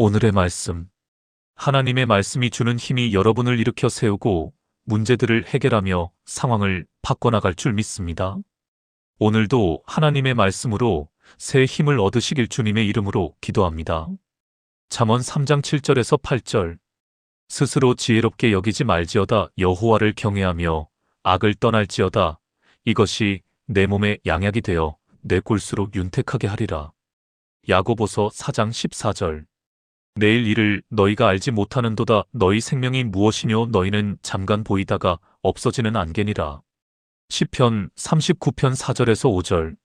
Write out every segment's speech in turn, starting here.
오늘의 말씀. 하나님의 말씀이 주는 힘이 여러분을 일으켜 세우고 문제들을 해결하며 상황을 바꿔나갈 줄 믿습니다. 오늘도 하나님의 말씀으로 새 힘을 얻으시길 주님의 이름으로 기도합니다. 잠언 3장 7절에서 8절. 스스로 지혜롭게 여기지 말지어다 여호와를 경외하며 악을 떠날지어다 이것이 내 몸의 양약이 되어 내 골수로 윤택하게 하리라. 야고보서 4장 14절. 내일 일을 너희가 알지 못하는도다 너희 생명이 무엇이뇨 너희는 잠깐 보이다가 없어지는 안개니라. 시편 39편 4절에서 5절.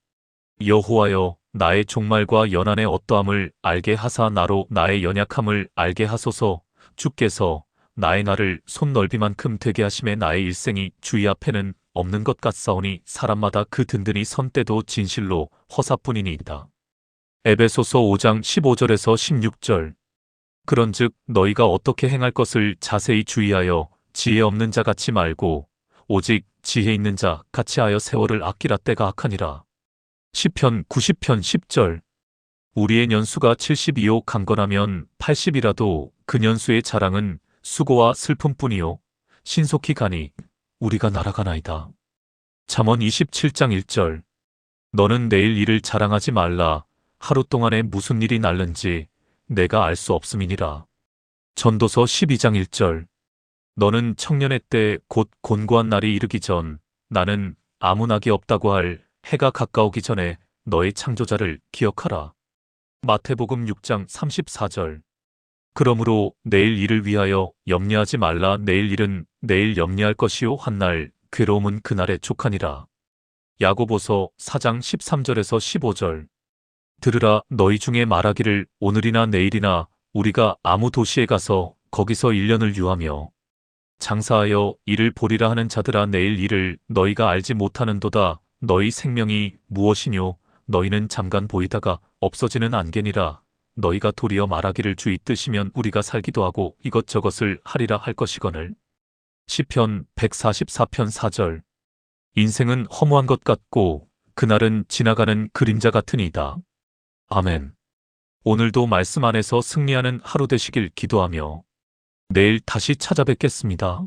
여호와여 나의 종말과 연한의 어떠함을 알게 하사 나로 나의 연약함을 알게 하소서 주께서 나의 날을 손넓이만큼 되게 하심에 나의 일생이 주의 앞에는 없는 것 같사오니 사람마다 그 든든히 선 때도 진실로 허사뿐이니이다. 에베소서 5장 15절에서 16절 그런즉 너희가 어떻게 행할 것을 자세히 주의하여 지혜 없는 자 같이 말고 오직 지혜 있는 자 같이 하여 세월을 아끼라 때가 악하니라. 시편 90편 10절 우리의 년수가 72요 강건하면 80이라도 그 년수의 자랑은 수고와 슬픔뿐이요 신속히 가니 우리가 날아가나이다. 잠언 27장 1절 너는 내일 일을 자랑하지 말라 하루 동안에 무슨 일이 날는지 내가 알 수 없음이니라. 전도서 12장 1절 너는 청년의 때 곧 곤고한 날이 이르기 전 나는 아무 낙이 없다고 할 해가 가까우기 전에 너의 창조자를 기억하라. 마태복음 6장 34절 그러므로 내일 일을 위하여 염려하지 말라 내일 일은 내일 염려할 것이요 한 날 괴로움은 그날에 족하니라. 야고보서 4장 13절에서 15절 들으라 너희 중에 말하기를 오늘이나 내일이나 우리가 아무 도시에 가서 거기서 1년을 유하며 장사하여 일을 보리라 하는 자들아 내일 일을 너희가 알지 못하는도다. 너희 생명이 무엇이뇨? 너희는 잠깐 보이다가 없어지는 안개니라. 너희가 도리어 말하기를 주의 뜻이면 우리가 살기도 하고 이것저것을 하리라 할 것이거늘. 시편 144편 4절. 인생은 허무한 것 같고 그날은 지나가는 그림자 같으니이다. 아멘. 오늘도 말씀 안에서 승리하는 하루 되시길 기도하며 내일 다시 찾아뵙겠습니다.